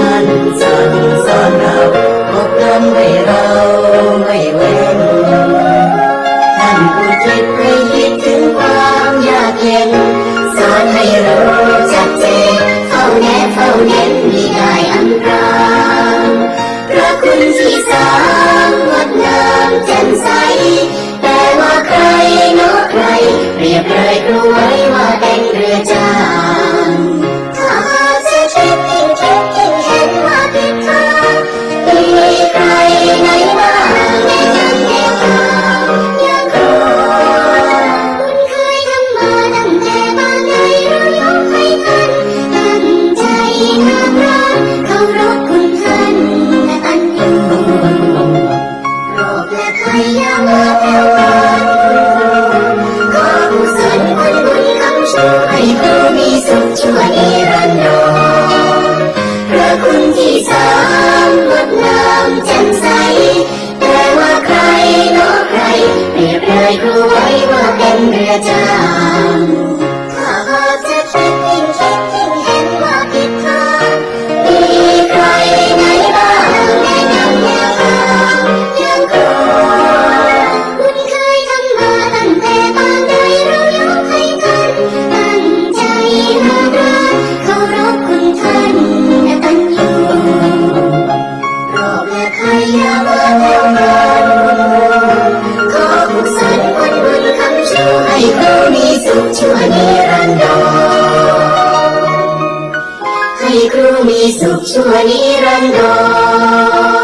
มันสั่นสอนเราก็ทำให้เราไม่เว้นท่นผู้คิดให้คิดถึงความยากเย็นสอนให้เราจับเจเฝ้าแน่เฝ้าเน้นมีได้อันตรางพระคุณที่สามงดงามแจ่มใสแต่ว่าใคร Música ભૂમિ સૂક્ષ્મ નિરંતર